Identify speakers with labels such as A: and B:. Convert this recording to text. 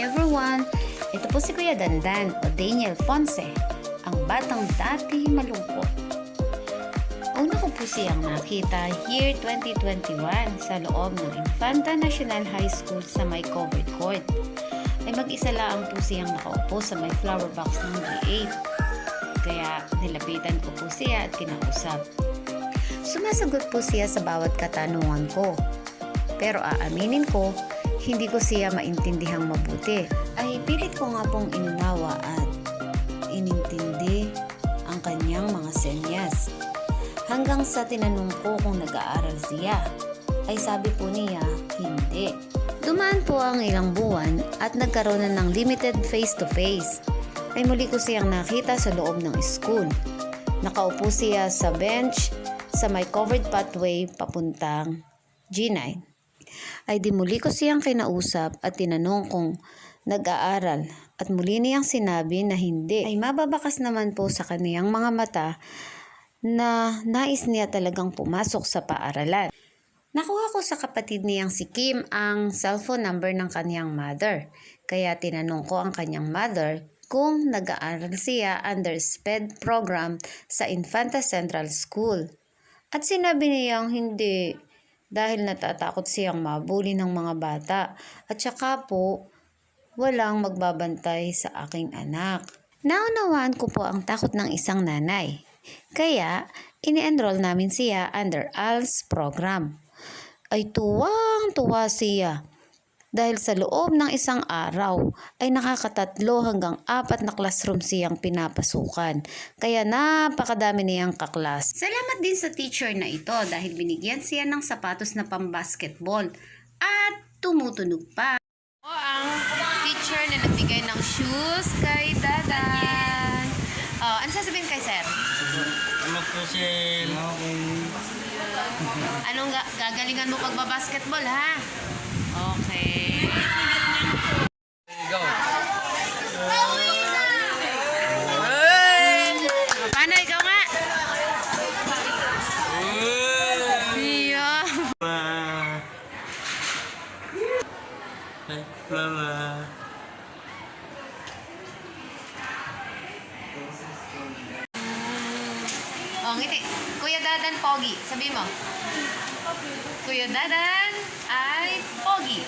A: Hi everyone! Ito po si Kuya Dandan o Daniel Ponce, ang batang dati malungkot. Una ko po siyang nakita year 2021 sa loob ng Infanta National High School sa may covered court. Ay mag-isa lang po siyang nakaupo sa may flower box ng G8. Kaya nilapitan ko po siya at kinausap. Sumasagot po siya sa bawat katanungan ko. Pero aaminin ko, hindi ko siya maintindihang mabuti. Ay pilit ko nga pong inunawa at inintindi ang kanyang mga senyas. Hanggang sa tinanong ko kung nag-aaral siya, ay sabi po niya, hindi. Dumaan po ang ilang buwan at nagkaroon na ng limited face-to-face. Ay muli ko siyang nakita sa loob ng school. Nakaupo siya sa bench sa may covered pathway papuntang G9 ay di muli ko siyang kinausap at tinanong kung nag-aaral at muli niyang sinabi na hindi ay mababakas naman po sa kaniyang mga mata na nais niya talagang pumasok sa paaralan. Nakuha ko sa kapatid niyang si Kim ang cellphone number ng kanyang mother. Kaya tinanong ko ang kanyang mother kung nag-aaral siya under SPED program sa Infanta Central School. At sinabi niyang hindi dahil natatakot siyang mabuli ng mga bata at saka po walang magbabantay sa aking anak. Naunawaan ko po ang takot ng isang nanay. Kaya, ini-enroll namin siya under ALS program. Ay tuwang-tuwa siya dahil sa loob ng isang araw ay nakakatatlo hanggang apat na classroom siyang pinapasukan. Kaya napakadami niyang kaklas. Salamat din sa teacher na ito dahil binigyan siya ng sapatos na pambasketball at tumutunog pa. O ang teacher na nagbigay ng shoes kay Dadan. Oh, ano sasabihin kay sir?
B: Magpusil.
A: Anong ga- gagalingan mo pagbabasketball ha?
B: Mama.
A: Oh, ngiti. Kuya Dadan Pogi. Sabi mo. Kuya Dadan ay Pogi.